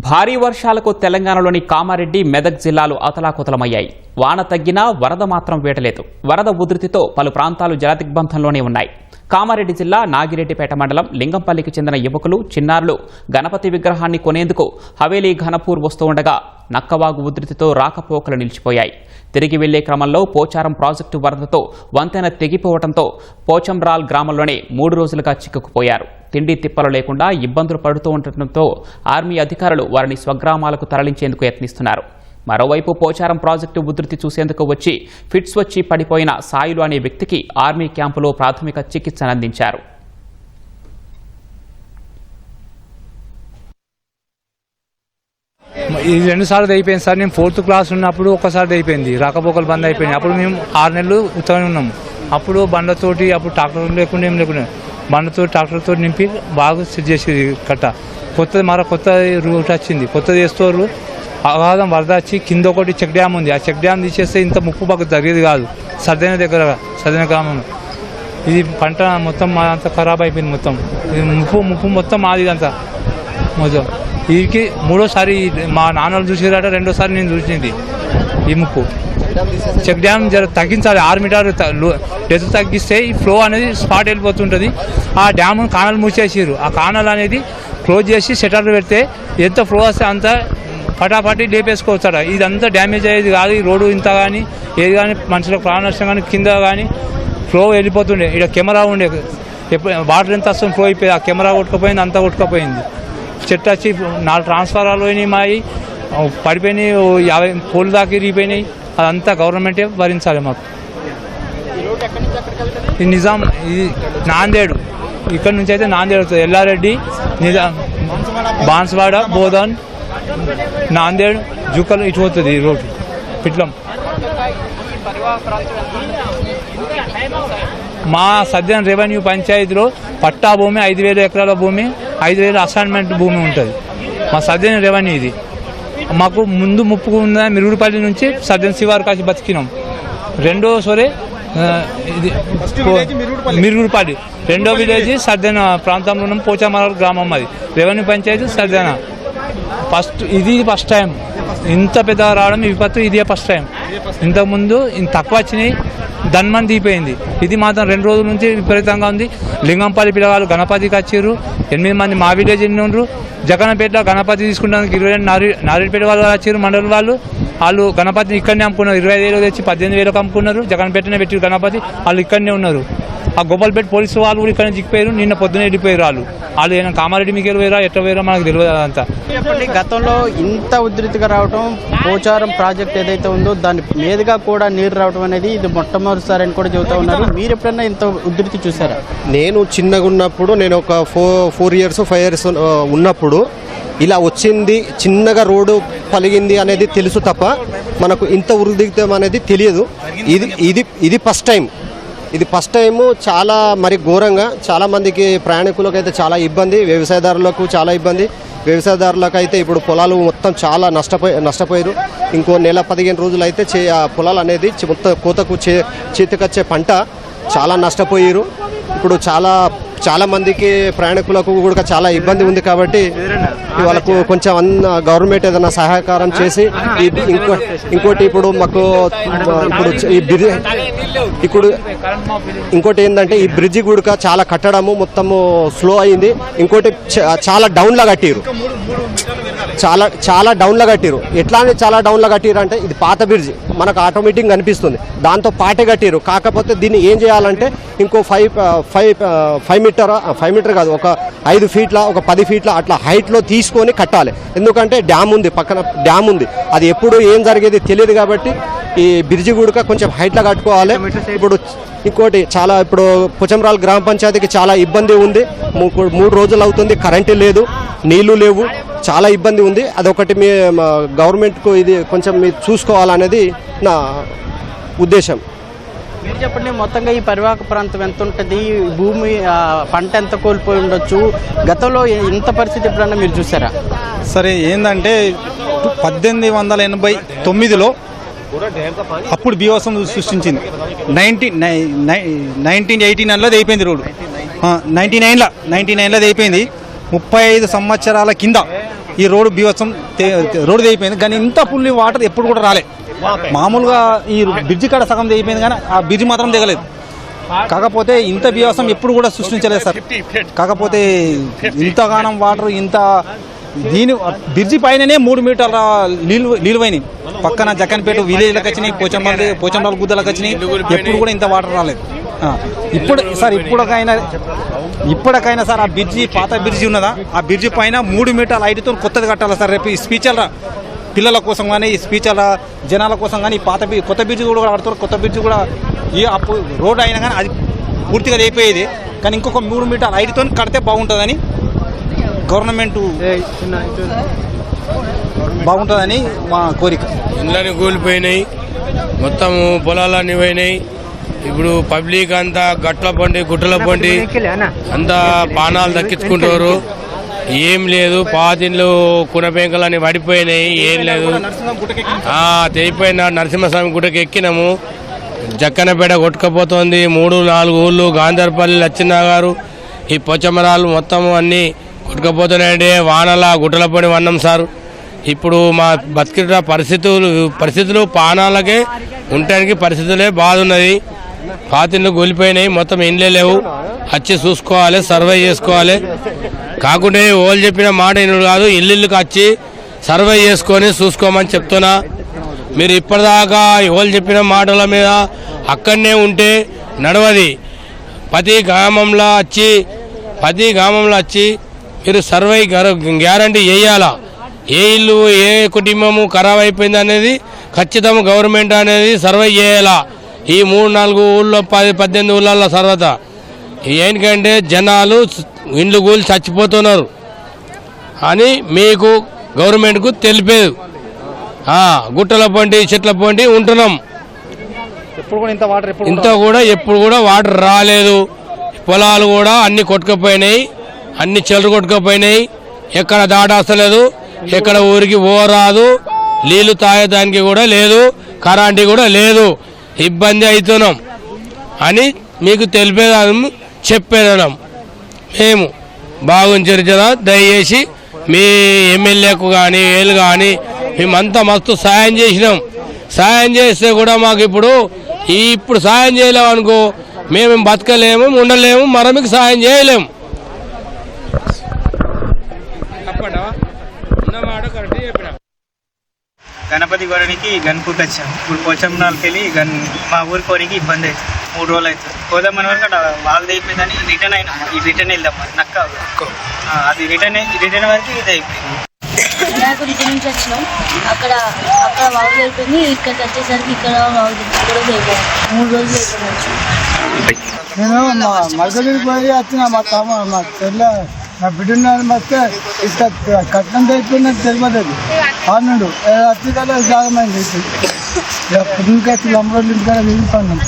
భారీ వర్షాలకు తెలంగాణలోని కామారెడ్డి మెదక్ జిల్లాలు అతలాకుతలమయ్యాయి వాన తగ్గినా వరద మాత్రం వేటలేదు. వరద ఉధృతితో పలు ప్రాంతాలు జలదిగ్బంధంలోనే ఉన్నాయి. కామారెడ్డి జిల్లా నాగిరెడ్డిపేట మండలం లింగంపల్లికి చెందిన యువకులు చిన్నారులు గణపతి విగ్రహాన్ని కొనేందుకు హవేలీ ఘనపూర్ వస్తూ ఉండగా నక్కవాగు ఉధృతితో రాకపోకలు నిలిచిపోయాయి. తిరిగి వెళ్ళే క్రమంలో పోచారం ప్రాజెక్టు వరదతో వంతెన తెగిపోవడంతో పోచంరాల్ గ్రామంలోనే మూడు రోజులుగా చిక్కుకుపోయారు. తిండి తిప్పలు లేకుండా ఇబ్బందులు పడుతూ ఉండటంతో ఆర్మీ అధికారులు వారిని స్వగ్రామాలకు తరలించేందుకు యత్నిస్తున్నారు. మరోవైపు పోచారం ప్రాజెక్టు ఉధృతి చూసేందుకు వచ్చి ఫిట్స్ వచ్చి పడిపోయిన సాయిలు అనే వ్యక్తికి ఆర్మీ క్యాంపులో ప్రాథమిక చికిత్సనందించారు. ఇది రెండుసార్లు అయిపోయింది సార్. నేను ఫోర్త్ క్లాస్ ఉన్నప్పుడు ఒకసారి అయిపోయింది రాకపోకలు బంద్ అయిపోయింది. అప్పుడు మేము ఆరు నెలలు ఉత్తగానే ఉన్నాము అప్పుడు బండతోటి అప్పుడు ట్రాక్టర్ లేకుండా ఏం లేకుండా బండతో ట్రాక్టర్తో నింపి బాగా సెట్ చేసేది కట్ట. కొత్తది మరో కొత్త రూట్ వచ్చింది. కొత్తది వేస్తారు అగాధం వరద వచ్చి కింద ఒకటి చెక్ డ్యామ్ ఉంది. ఆ చెక్ డ్యామ్ తీసేస్తే ఇంత ముప్పు పక్క జరిగేది కాదు. సర్దైన దగ్గర సర్దైన గ్రామంలో ఇది పంట మొత్తం మా అంతా ఖరాబ్ అయిపోయింది మొత్తం. ఇది ముప్పు ముప్పు మొత్తం మాది ఇదంతా. మొత్తం. వీరికి మూడోసారి మా నాన్నలు చూసిరాట రెండోసారి నేను చూసింది ఈ ముక్కు. చెక్ డ్యామ్ జర తగ్గించాలి ఆరు మీటర్ ఎత్తు తగ్గిస్తే ఈ ఫ్లో అనేది స్పాట్ వెళ్ళిపోతుంటుంది. ఆ డ్యామ్ కానల్ మూసేసారు ఆ కానల్ అనేది క్లోజ్ చేసి షటర్ పెడితే ఎంత ఫ్లో వస్తే అంత పటాపటి లేపేసుకోవచ్చాడు ఇదంతా డ్యామేజ్ అయ్యేది కాదు ఈ రోడ్డు ఇంత కానీ ఏది కానీ మనుషులకు ప్రాణ నష్టం కానీ కింద కానీ ఫ్లో వెళ్ళిపోతుండే. ఇక్కడ కెమెరా ఉండే. ఎప్పుడు వాటర్ ఎంత వస్తుంది ఫ్లో అయిపోయింది. ఆ కెమెరా కొట్టుకుపోయింది అంతా కొట్టుకుపోయింది. చెట్టు వచ్చి నాలుగు ట్రాన్స్ఫారాలు పోయినాయి మావి పడిపోయినాయి యాభై పోలు దాకా ఇరిగిపోయినాయి. అదంతా గవర్నమెంటే భరించాలి మాకు. ఈ నిజాం ఇది నాందేడు. ఇక్కడ నుంచి అయితే నాందేడు వస్తుంది. ఎల్లారెడ్డి నిజాం బాన్స్వాడ బోధన్ నాందేడ్ జుకల్ ఇటు పోతుంది ఈ రోడ్డు. పిట్లం. మా సద్యం రెవెన్యూ పంచాయతీలో పట్టా భూమి ఐదు వేల ఎకరాల భూమి. ఐదు వేల అసైన్మెంట్ భూమి ఉంటుంది. మా సద్యం రెవెన్యూ ఇది. మాకు ముందు ముప్పు ఉన్న మిరుగుడుపల్లి నుంచి సద్యం శివారు కాసి బతికినాం. రెండో సరే ఇది మిరుగుడుపల్లి రెండో విలేజ్ సర్దన ప్రాంతంలో ఉన్న పోచామల గ్రామం అది. రెవెన్యూ పంచాయతీ సర్దన ఫస్ట్ ఇది ఫస్ట్ టైం ఇంత పెద్దగా రావడం ఈ విపత్తు ఇదే ఫస్ట్ టైం ఇంతకుముందు ఇంత తక్కువ వచ్చినాయి ధన్మన్ దీపోయింది ఇది మాత్రం రెండు రోజుల నుంచి విపరీతంగా ఉంది. లింగంపల్లి పిల్లగాళ్ళు గణపతికి వచ్చారు ఎనిమిది మంది మా విలేజ్ ఎన్ని ఉండరు జగన్పేటలో గణపతి తీసుకుంటానికి ఇరవై నారి నారిపేట వాళ్ళు వచ్చారు మండలి వాళ్ళు. వాళ్ళు గణపతిని ఇక్కడనే అమ్ముకున్నారు. ఇరవై ఐదు వేలు తెచ్చి పద్దెనిమిది వేలకు అమ్ముకున్నారు. జగన్పేటనే పెట్టి గణపతి. వాళ్ళు ఇక్కడనే ఉన్నారు. ఆ గోపాల్పేట పోలీసు వాళ్ళు కూడా ఇక్కడ దిగిపోయారు నిన్న పొద్దున వెళ్ళిపోయారు వాళ్ళు. వాళ్ళు ఏమైనా కామారెడ్డి మీకు పోయారా? ఎట్లా పోయారో మనకు తెలియదు అదంతా. గతంలో ఇంత ఉధృతిగా రావటం పోచారం ప్రాజెక్ట్ ఏదైతే ఉందో దాని మీదుగా కూడా నీరు రావడం అనేది ఇది మొట్టమొదటిసారి అని కూడా చెబుతా ఉన్నారు. మీరు ఎప్పుడైనా ఇంత ఉధృతి చూసారా? నేను చిన్నగా ఉన్నప్పుడు నేను ఒక four four years five years ఉన్నప్పుడు ఇలా వచ్చింది చిన్నగా రోడ్డు పలిగింది అనేది తెలుసు తప్ప మనకు ఇంత ఉరుదిగతం అనేది తెలియదు. ఇది ఇది ఇది ఫస్ట్ టైం ఇది ఫస్ట్ టైం చాలా మరి ఘోరంగా చాలా మందికి ప్రయాణికులకు అయితే చాలా ఇబ్బంది వ్యవసాయదారులకు చాలా ఇబ్బంది. వ్యవసాయదారులకు అయితే ఇప్పుడు పొలాలు మొత్తం చాలా నష్టపోయి నష్టపోయారు. ఇంకో నెల పదిహేను రోజులు అయితే చే ఆ పొలాలు అనేది మొత్తం కోతకు చే చేతికొచ్చే పంట చాలా నష్టపోయారు. ఇప్పుడు చాలా చాలా మందికి ప్రయాణికులకు కూడా చాలా ఇబ్బంది ఉంది కాబట్టి వాళ్ళకు కొంచెం అన్న గవర్నమెంట్ ఏదైనా సహకారం చేసి ఇంకో ఇంకోటి ఇప్పుడు మాకు ఇప్పుడు ఈ బ్రిడ్జ్ ఇప్పుడు ఇంకోటి ఏంటంటే ఈ బ్రిడ్జి కూడా చాలా కట్టడము మొత్తము స్లో అయింది. ఇంకోటి చ- చాలా డౌన్లా కట్టిరు చాలా చాలా డౌన్లో కట్టిరు ఎట్లా అని చాలా డౌన్లో కట్టిరు అంటే ఇది పాత బ్రిడ్జ్ మనకు ఆటోమేటిక్ కనిపిస్తుంది. దాంతో పాటే కట్టిరు కాకపోతే దీన్ని ఏం చేయాలంటే ఇంకో five five five meter five meter కాదు ఒక ఐదు ఫీట్ల ఒక పది ఫీట్ల అట్లా హైట్లో తీసుకొని కట్టాలి. ఎందుకంటే డ్యామ్ ఉంది పక్కన డ్యామ్ ఉంది. అది ఎప్పుడు ఏం జరిగేది తెలియదు కాబట్టి ఈ బ్రిడ్జి కూడా కొంచెం హైట్లో కట్టుకోవాలి. ఇప్పుడు ఇంకోటి చాలా ఇప్పుడు పుచమరాల్ గ్రామ పంచాయతీకి చాలా ఇబ్బంది ఉంది. మూడు రోజులు అవుతుంది కరెంటు లేదు నీళ్ళు లేవు. చాలా ఇబ్బంది ఉంది. అదొకటి మీ గవర్నమెంట్కు ఇది కొంచెం మీరు చూసుకోవాలనేది నా ఉద్దేశం. మీరు చెప్పండి మొత్తంగా ఈ పరివాహక ప్రాంతం ఎంత ఉంటుంది భూమి పంట ఎంత కోల్పోయి ఉండొచ్చు? గతంలో ఇంత పరిస్థితి ఎప్పుడన్నా మీరు చూసారా? సరే ఏంటంటే పద్దెనిమిది వందల ఎనభై తొమ్మిదిలో అప్పుడు బీవసం సృష్టించింది. నైన్టీన్ నైన్టీన్ ఎయిటీ నైన్లో అయిపోయింది రోడ్డు. నైన్టీ నైన్లో నైన్టీ నైన్లో అయిపోయింది. ముప్పై ఐదు సంవత్సరాల కింద ఈ రోడ్డు బీవత్సం రోడ్డు అయిపోయింది కానీ ఇంత ఫుల్ వాటర్ ఎప్పుడు కూడా రాలే. మామూలుగా ఈ బ్రిడ్జి కాడ సగం తెగిపోయింది కానీ ఆ బ్రిడ్జి మాత్రం దిగలేదు కాకపోతే ఇంత బీవసం ఎప్పుడు కూడా సృష్టించలేదు సార్. కాకపోతే ఇంతగానం వాటర్ ఇంత దీని బ్రిడ్జి పైననే మూడు మీటర్ల నీళ్ళు నీళ్ళు పక్కన జక్కన్పేట విలేజ్లకు వచ్చినాయి పోచంబాల్ పోచంబాల్ గుద్దలకు వచ్చినాయి. ఎప్పుడు కూడా ఇంత వాటర్ రాలేదు. ఇప్పుడు సార్ ఇప్పటికైనా ఇప్పటికైనా సార్ ఆ బ్రిడ్జి పాత బ్రిడ్జి ఉన్నదా? ఆ బ్రిడ్జి పైన మూడు మీటర్ల హైట్తో కొత్తది కట్టాలి సార్? రేపు ఈ స్పీచర్ల పిల్లల కోసం కానీ ఈ స్పీచర్ల జనాల కోసం కానీ ఈ పాత కొత్త బ్రిడ్జి కూడా కడతారు కొత్త బ్రిడ్జి కూడా ఈ అప్పుడు రోడ్ అయినా కానీ అది పూర్తిగా అయిపోయేది కానీ ఇంకొక మూడు మీటర్ల హైట్తో కడితే బాగుంటుందని గవర్నమెంట్ బాగుంటుందని మా కోరిక. ఇండ్లని కూలిపోయినాయి. మొత్తం పొలాలన్నీ పోయినాయి. ఇప్పుడు పబ్లిక్ అంతా గట్ల పండి గుట్టల పండి అంతా బాణాలు దక్కించుకుంటారు ఏం లేదు పాతిండ్లు కునపెంకలని పడిపోయినాయి ఏం లేదు. ఆ తెగిపోయిన నరసింహస్వామి గుట్టకి ఎక్కినాము జక్కనపేట కొట్టుకపోతోంది మూడు నాలుగు ఊళ్ళు గాంధర్పల్లి లచ్చినగారు ఈ పొచ్చమరాలు మొత్తం అన్ని కొట్టుకపోతున్నాయండి వానల గుట్టల పడి వన్నాం సార్. ఇప్పుడు మా బతికిట పరిస్థితులు పరిస్థితులు పానాలకే ఉండటానికి పరిస్థితులే బాధ ఉన్నది పాతిళ్ళు కూలిపోయినాయి మొత్తం ఇండ్లే లేవు. వచ్చి చూసుకోవాలి సర్వే చేసుకోవాలి. కాకుండా ఓళ్ళు చెప్పిన మాట ఇనుడు కాదు ఇల్లుకి వచ్చి సర్వే చేసుకొని చూసుకోమని చెప్తున్నా. మీరు ఇప్పటిదాకా ఎవరు చెప్పిన మాటల మీద అక్కడనే ఉంటే నడవది. ప్రతి గ్రామంలో వచ్చి ప్రతి గ్రామంలో వచ్చి మీరు సర్వే గ్యారంటీ వేయాలా ఏ ఇల్లు ఏ కుటుంబము ఖరాబ్ అయిపోయింది అనేది ఖచ్చితంగా గవర్నమెంట్ అనేది సర్వే చేయాలా? ఈ మూడు నాలుగు ఊళ్ళో పది పద్దెనిమిది ఊళ్ళల్లో సర్వత. ఏంటంటే జనాలు ఇండ్లు కూలి చచ్చిపోతున్నారు. అని మీకు గవర్నమెంట్కు తెలిపేది. గుట్టల పండి చెట్ల పండి ఉంటున్నాం. ఇంత కూడా ఎప్పుడు కూడా వాటర్ రాలేదు. పొలాలు కూడా అన్ని కొట్టుకుపోయినాయి. అన్ని చెల్లు కొట్టుకుపోయినాయి. ఎక్కడ దాటాస్తలేదు ఎక్కడ ఊరికి పోరాదు. నీళ్ళు తాగేదానికి కూడా లేదు. కరెంటు కూడా లేదు. ఇబ్బంది అవుతున్నాం అని మీకు తెలిపేదాము చెప్పేదాం మేము బాగుంచరిచదా దయచేసి మీ ఎమ్మెల్యేకు కానీ వీళ్ళు కానీ మేమంతా మస్తు సాయం చేసినాం. సాయం చేస్తే కూడా మాకు ఇప్పుడు ఇప్పుడు సాయం చేయలేము అనుకో మేము బతకలేము ఉండలేము మరి మీకు సాయం చేయలేము గణపతి గొడవనికి గన్పూర్కి వచ్చాం ఇప్పుడు పోచంనాలకి వెళ్ళి గన్ మా ఊరి కోరికి ఇబ్బంది అవుతుంది మూడు రోజులు అవుతుంది పోదామని వరకు అక్కడ వాళ్ళది అయిపోయిందని రిటర్న్ అయినా. ఈ రిటర్న్ వెళ్దాం మరి. నక్క ఆ, అది రిటర్న్ రిటర్న్ వరకు ఇది అయిపోయింది. నాకు రిటర్న్ నుంచి వచ్చినాం. అక్కడ అక్కడ వాగు అయిపోయింది. ఇక్కడికి వచ్చేసరికి ఇక్కడ వాగు ఇక్కడ అయిపోయింది. మూడు రోజులు అయిపోయింది. నేను పోయి వచ్చిన మా తమ మా చెల్లె. నా బిడ్డని వస్తే ఇసుక కట్నం తెచ్చుకున్నది తెలియదు. అన్నాడు వచ్చి కదా జాగమైంది. పుట్టినకి వచ్చి లంబరోళ్ళు ఇంటికాడ వెళ్ళిపోయినాం